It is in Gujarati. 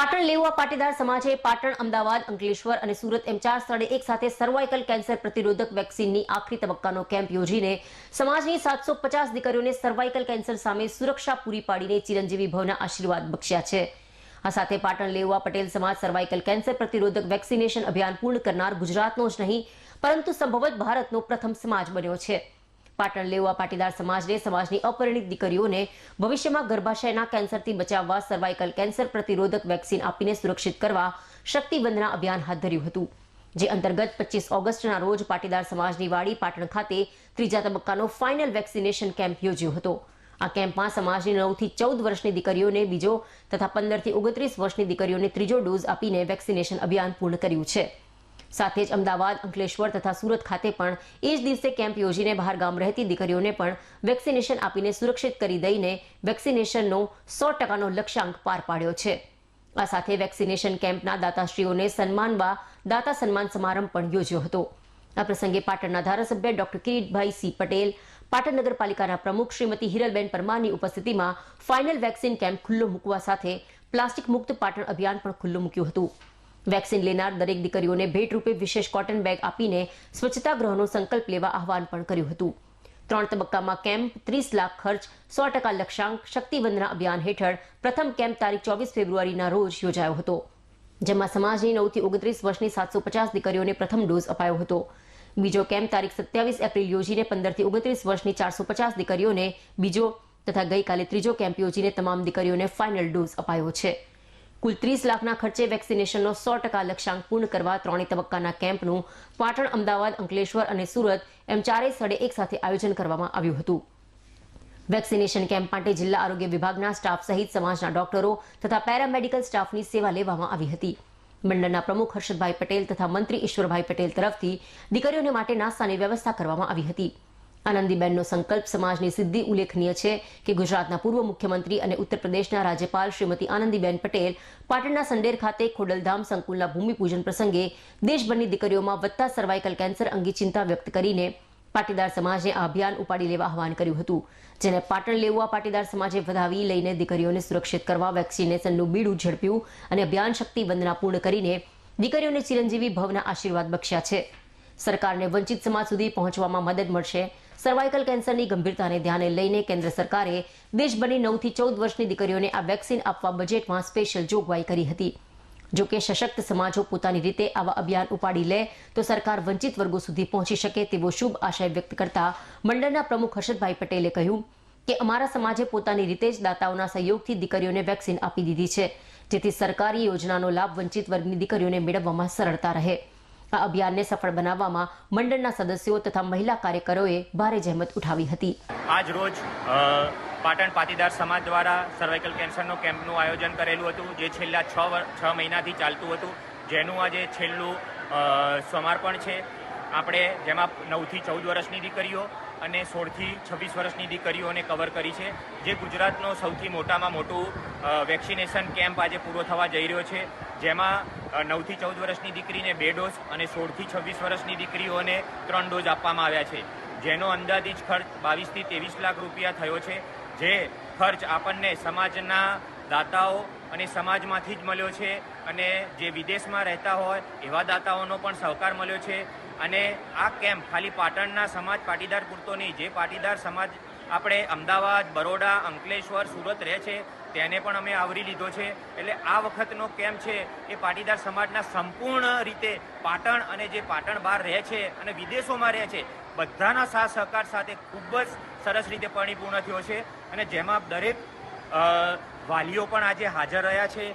પાટણ લેવા પાટીદાર સમાજે પાટણ, અમદાવાદ, અંકલેશ્વર અને સુરત એમ ચાર સ્થળે એક સાથે સર્વાઇકલ કેન્સર પ્રતિરોધક વેક્સિનની આખરી તબક્કાનો કેમ્પ યોજીને સમાજની સાતસો પચાસ દીકરીઓને સર્વાઇકલ કેન્સર સામે સુરક્ષા પૂરી પાડીને ચિરંજીવી ભવના આશીર્વાદ બક્ષ્યા છે. આ સાથે પાટણ લેવા પટેલ સમાજ સર્વાઇકલ કેન્સર પ્રતિરોધક વેક્સિનેશન અભિયાન પૂર્ણ કરનાર ગુજરાતનો જ નહીં, પરંતુ સંભવત ભારતનો પ્રથમ સમાજ બન્યો છે. પાટણ લેવા પાટીદાર સમાજને, સમાજની અપરિણિત દીકરીઓને ભવિષ્યમાં ગર્ભાશયના કેન્સરથી બચાવવા સર્વાઇકલ કેન્સર પ્રતિરોધક વેક્સિન આપીને સુરક્ષિત કરવા શક્તિબંધના અભિયાન હાથ ધર્યું હતું. જે અંતર્ગત પચીસ ઓગસ્ટના રોજ પાટીદાર સમાજની વાડી પાટણ ખાતે ત્રીજા તબક્કાનો ફાઇનલ વેક્સિનેશન કેમ્પ યોજ્યો હતો. આ કેમ્પમાં સમાજની નવથી ચૌદ વર્ષની દીકરીઓને બીજો તથા પંદરથી ઓગણત્રીસ વર્ષની દીકરીઓને ત્રીજો ડોઝ આપીને વેક્સિનેશન અભિયાન પૂર્ણ કર્યું છે. સાથે જ અમદાવાદ, અંકલેશ્વર તથા સુરત ખાતે પણ એ જ દિવસે કેમ્પ યોજીને બહાર ગામ રહેતી દીકરીઓને પણ વેક્સિનેશન આપીને સુરક્ષિત કરી દઈને વેક્સિનેશનનો સો ટકાનો લક્ષ્યાંક પાર પાડ્યો છે. આ સાથે વેક્સિનેશન કેમ્પના દાતાશ્રીઓને સન્માનવા દાતા સન્માન સમારંભ પણ યોજ્યો હતો. આ પ્રસંગે પાટણના ધારાસભ્ય ડોક્ટર કિરીટભાઈ સી પટેલ, પાટણ નગરપાલિકાના પ્રમુખ શ્રીમતી હિરલબેન પરમારની ઉપસ્થિતિમાં ફાઇનલ વેક્સિન કેમ્પ ખુલ્લો મૂકવા સાથે પ્લાસ્ટિક મુક્ત પાટણ અભિયાન પણ ખુલ્લું મૂક્યું હતું. વેક્સિન લેનાર દરેક દીકરીઓને ભેટ રૂપે વિશેષ કોટન બેગ આપીને સ્વચ્છતા ગ્રહનો સંકલ્પ લેવા આહવાન પણ કર્યું હતું. ત્રણ તબક્કામાં કેમ્પ, ત્રીસ લાખ ખર્ચ, સો ટકા લક્ષ્યાંક શક્તિવંદના અભિયાન હેઠળ પ્રથમ કેમ્પ તારીખ ચોવીસ ફેબ્રુઆરીના રોજ યોજાયો હતો, જેમાં સમાજની નવથી ઓગણત્રીસ વર્ષની સાતસો પચાસ દીકરીઓને પ્રથમ ડોઝ અપાયો હતો. બીજો કેમ્પ તારીખ સત્યાવીસ એપ્રિલ યોજીને પંદરથી ઓગણત્રીસ વર્ષની ચારસો પચાસ દીકરીઓને બીજો તથા ગઈકાલે ત્રીજો કેમ્પ યોજીને તમામ દીકરીઓને ફાઇનલ ડોઝ અપાયો છે. કુલ ત્રીસ લાખના ખર્ચે વેક્સિનેશનનો સો ટકા લક્ષ્યાંક પૂર્ણ કરવા ત્રણેય તબક્કાના કેમ્પનું પાટણ, અમદાવાદ, અંકલેશ્વર અને સુરત એમ ચારેય સ્થળે એકસાથે આયોજન કરવામાં આવ્યું હતું. વેક્સિનેશન કેમ્પ માટે જિલ્લા આરોગ્ય વિભાગના સ્ટાફ સહિત સમાજના ડોક્ટરો તથા પેરામેડિકલ સ્ટાફની સેવા લેવામાં આવી હતી. મંડળના પ્રમુખ હર્ષદભાઈ પટેલ તથા મંત્રી ઈશ્વરભાઈ પટેલ તરફથી દીકરીઓને માટે નાસ્તાની વ્યવસ્થા કરવામાં આવી હતી. આનંદીબેનનો સંકલ્પ સમાજની સિદ્ધિ ઉલ્લેખનીય છે કે ગુજરાતના પૂર્વ મુખ્યમંત્રી અને ઉત્તર પ્રદેશના રાજ્યપાલ શ્રીમતી આનંદીબેન પટેલ પાટણના સંડેર ખાતે ખોડલધામ સંકુલના ભૂમિપૂજન પ્રસંગે દેશભરની દીકરીઓમાં વધતા સર્વાઇકલ કેન્સર અંગે ચિંતા વ્યક્ત કરીને પાટીદાર સમાજે આ અભિયાન ઉપાડી લેવા આહવાન કર્યું હતું. જેને પાટણ લેવા પાટીદાર સમાજે વધાવી લઈને દીકરીઓને સુરક્ષિત કરવા, વેક્સિનેશનનું બીડું ઝડપ્યું અને અભિયાન શક્તિ વંદના પૂર્ણ કરીને દીકરીઓને ચિરંજીવી ભવના આશીર્વાદ બક્ષ્યા છે. સરકારને વંચિત સમાજ સુધી પહોંચવામાં મદદ મળશે. સર્વાઇકલ કેન્સરની ગંભીરતાને ધ્યાને લઈને કેન્દ્ર સરકારે દેશભરની નવથી ચૌદ વર્ષની દીકરીઓને આ વેક્સિન આપવા બજેટમાં સ્પેશિયલ જોગવાઈ કરી હતી. જો કે સશક્ત સમાજો પોતાની રીતે આવા અભિયાન ઉપાડી લે, તો સરકાર વંચિત વર્ગો સુધી પહોંચી શકે તેવો શુભ આશય વ્યક્ત કરતા મંડળના પ્રમુખ હર્ષદભાઈ પટેલે કહ્યું કે અમારા સમાજે પોતાની રીતે જ દાતાઓના સહયોગથી દીકરીઓને વેક્સિન આપી દીધી છે, જેથી સરકારી યોજનાનો લાભ વંચિત વર્ગની દીકરીઓને મેળવવામાં સરળતા રહે. આ અભિયાનને સફળ બનાવવામાં મંડળના સદસ્યો તથા મહિલા કાર્યકરોએ ભારે જહેમત ઉઠાવી હતી. આજ રોજ પાટણ પાટીદાર સમાજ દ્વારા સર્વાઇકલ કેન્સરનો કેમ્પનું આયોજન કરેલું હતું, જે છેલ્લા છ છ મહિનાથી ચાલતું હતું. જેનું આજે છેલ્લું સમાર્પણ છે. આપણે જેમાં નવથી ચૌદ વર્ષની દીકરીઓ અને સોળથી છવ્વીસ વર્ષની દીકરીઓને કવર કરી છે, જે ગુજરાતનો સૌથી મોટામાં મોટું વેક્સિનેશન કેમ્પ આજે પૂરો થવા જઈ રહ્યો છે. જેમાં નવથી ચૌદ વર્ષની દીકરીને બે ડોઝ અને સોળથી છવ્વીસ વર્ષની દીકરીઓને ત્રણ ડોઝ આપવામાં આવ્યા છે. જેનો અંદાજિત ખર્ચ બાવીસથી ત્રેવીસ લાખ રૂપિયા થયો છે. જે ખર્ચ આપણને સમાજના દાતાઓ અને સમાજમાંથી જ મળ્યો છે અને જે વિદેશમાં રહેતા હોય એવા દાતાઓનો પણ સહકાર મળ્યો છે. અને આ કેમ્પ ખાલી પાટણના સમાજ પાટીદાર પૂરતો નહીં, જે પાટીદાર સમાજ આપણે અમદાવાદ, બરોડા, અંકલેશ્વર, સુરત રહે છે, તેને પણ અમે આવરી લીધો છે. એટલે આ વખતનો કેમ્પ છે એ પાટીદાર સમાજના સંપૂર્ણ રીતે પાટણ અને જે પાટણ બહાર રહે છે અને વિદેશોમાં રહે છે, બધાના સાથ સહકાર સાથે ખૂબ જ સરસ રીતે પરિપૂર્ણ થયો છે. અને જેમાં દરેક વાલીઓ પણ આજે હાજર રહ્યા છે.